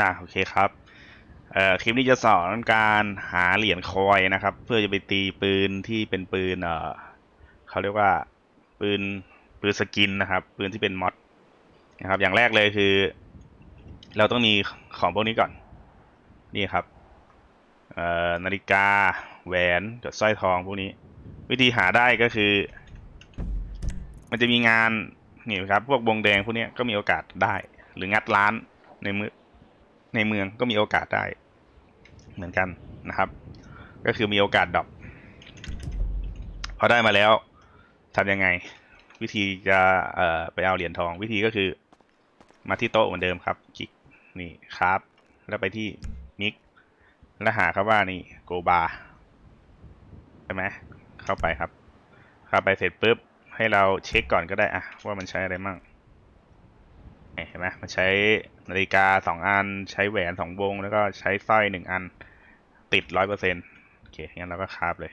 อ่าโอเคครับเอ่อคลิปนี้จะสอนการหาเหรียญคอยนะครับ เพื่อจะไปตีปืนที่เป็นปืนเอ่อเขาเรียกว่าปืนปืนสกินนะครับ ปืนที่เป็นมอดนะครับ อย่างแรกเลยคือ เราต้องมีของพวกนี้ก่อน นี่ครับเอ่อนาฬิกาแหวนกับสร้อยทองพวกนี้ วิธีหาได้ก็คือ มันจะมีงานนี่ครับ พวกวงแดงพวกนี้ก็มีโอกาสได้ หรืองัดร้านในมือ ในเมืองก็มีโอกาสได้เหมือนกันนะครับ ก็คือมีโอกาสดรอปพอได้มาแล้วทำยังไง วิธีจะเอ่อไปเอาเหรียญทอง วิธีก็คือ มาที่โต๊ะเหมือนเดิมครับคลิกนี่ครับ แล้วไปที่มิกแล้วหาครับว่านี่โกบาใช่ไหมเข้าไปครับ เข้าไปเสร็จปุ๊บให้เราเช็คก่อนก็ได้อะว่ามันใช้อะไรมั่งเห็นไหมมันใช้ นาฬิกาสองอัน ใช้แหวนสองวง แล้วก็ใช้สร้อยหนึ่งอัน ติดร้อยเปอร์เซ็นต์โอเค งั้นเราก็คราฟเลย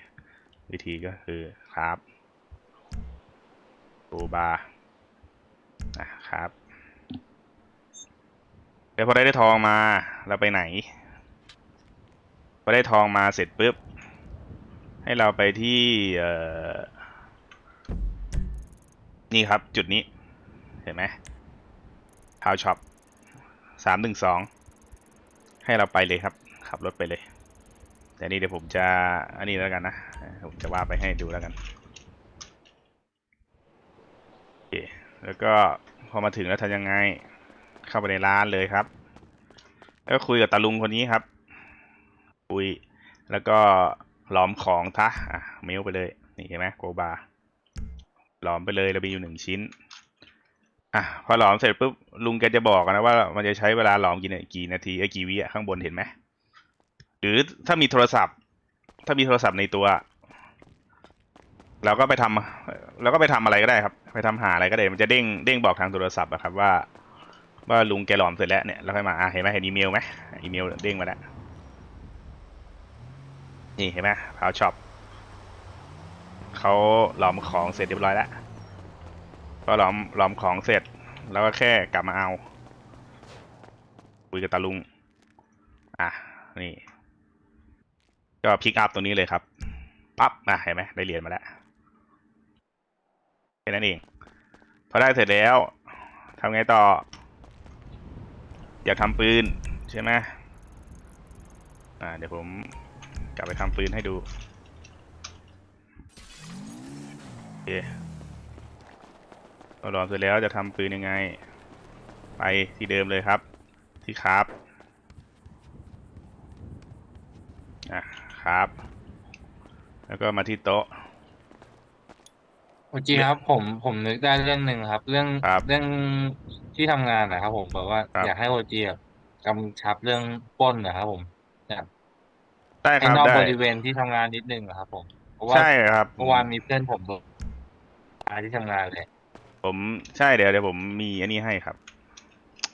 วิธีก็คือคราฟตูบาร์อะครับแล้วพอได้ได้ทองมาเราไปไหน พอได้ทองมาเสร็จปุ๊บ ให้เราไปที่เออนี่ครับจุดนี้ เห็นไหมพาวช็อป สามหนึ่งสองให้เราไปเลยครับ ขับรถไปเลย แต่นี่เดี๋ยวผมจะอันนี้แล้วกันนะผมจะว่าไปให้ดูแล้วกันโอเคแล้วก็พอมาถึงแล้วทำยังไง เข้าไปในร้านเลยครับ แล้วคุยกับตาลุงคนนี้ครับคุยแล้วก็หลอมของทะอะเมลไปเลยนี่เห็นไหมโกบาหลอมไปเลยเรามีอยู่หนึ่งชิ้น อะพอหลอมเสร็จปุ๊บลุงแกจะบอกนะว่ามันจะใช้เวลาหลอมกี่นากี่นาทีไอ้กี่วิอะข้างบนเห็นไหมหรือถ้ามีโทรศัพท์ ถ้ามีโทรศัพท์ในตัว เราก็ไปทำเราก็ไปทำอะไรก็ได้ครับ ไปทำหาอะไรก็ได้ มันจะเด้งเด้งบอกทางโทรศัพท์อะครับว่า ว่าลุงแกหลอมเสร็จแล้วเนี่ยแล้วค่อยมาอะเห็นไหมเห็นอีเมลไหมอีเมลเด้งมาแล้วนี่เห็นไหมพาวช็อปเขาหลอมของเสร็จเรียบร้อยแล้ว พอหลอมหลอมของเสร็จ แล้วก็แค่กลับมาเอาคุยกับตาลุง อะ นี่ ก็พิกอัพตรงนี้เลยครับ ปั๊บอะเห็นไหมได้เหรียญมาแล้วแค่นั้นเอง พอได้เสร็จแล้วทำไงต่ออยากทำปืน ใช่ไหมอ่า เดี๋ยวผมกลับไปทำปืนให้ดู โอเค พอหลอมเสร็จแล้วจะทำปืนยังไง ไปที่เดิมเลยครับ ที่คราฟอะคราฟแล้วก็มาที่โต๊ะ โอเคครับ ผมผมนึกได้เรื่องหนึ่งครับ เรื่องครับเรื่องที่ทำงานนะครับผมแบบว่าครับ อยากให้โอจีแบบกำชับเรื่องปล้นนะครับผมอยากได้คให้รับนอกได้ บริเวณที่ทำงานนิดนึงนะครับผมเพราะว่าใช่ครับ เมื่อวานมีเพื่อนผมโดนตายที่ทำงานเลย ผมใช่เดี๋ยวเดี๋ยวผมมีอันนี้ให้ครับ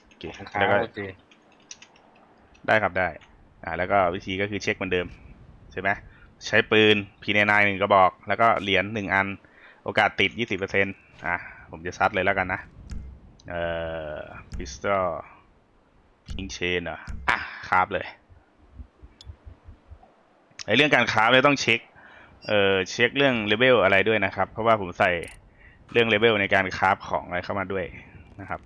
โอเคครัแล้วบก็โอเคได้ครับได้ อ่า แล้วก็วิธีก็คือเช็คเหมือนเดิมใช่ไหมใช้ปืนพีเนนายหนึ่งกระบอก แล้วก็เหรียญหนึ่งอัน โอกาสติดยี่สิบเปอร์เซ็นต์อะผมจะซัดเลยแล้วกันนะ เอ่อพิสตอลคิงเชนอะอะคราบเลยไอเรื่องการคราฟเนี่ยต้องเช็ค เอ่อเช็คเรื่องเลเวลอะไรด้วยนะครับ เพราะว่าผมใส่ เรื่องเลเวลในการคราฟของอะไรเข้ามาด้วยนะครับ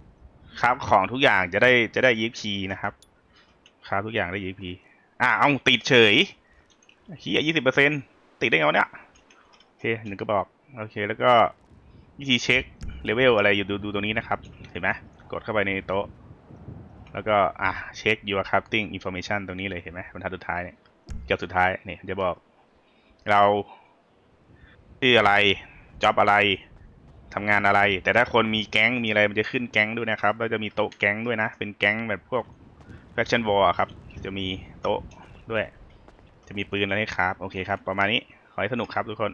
คราฟของทุกอย่างจะได้จะได้ยีพีนะครับคราฟทุกอย่างได้ยีพีอะเอาติดเฉยเฮียยี่สิบเปอร์เซ็นติดได้ไงวะเนี่ยโอเคหนึ่งก็บอกโอเค แล้วก็วิธีเช็คเลเวลอะไรอยู่ดูดูตรงนี้นะครับ เห็นไหมกดเข้าไปในโต๊ะ แล้วก็อะเช็ค your crafting information ตรงนี้เลยเห็นไหมบรรทัดสุดท้ายเนี่ยเกือบสุดท้ายเนี่ยจะบอกเราชื่ออะไรจ็อบอะไร ทำงานอะไร แต่ถ้าคนมีแก๊งมีอะไรมันจะขึ้นแก๊งด้วยนะครับแล้วจะมีโต๊ะแก๊งด้วยนะ เป็นแก๊งแบบพวกแฟชั่นวอลครับ จะมีโต๊ะด้วย จะมีปืนอะไรให้ครับ โอเคครับ ประมาณนี้ ขอให้สนุกครับทุกคน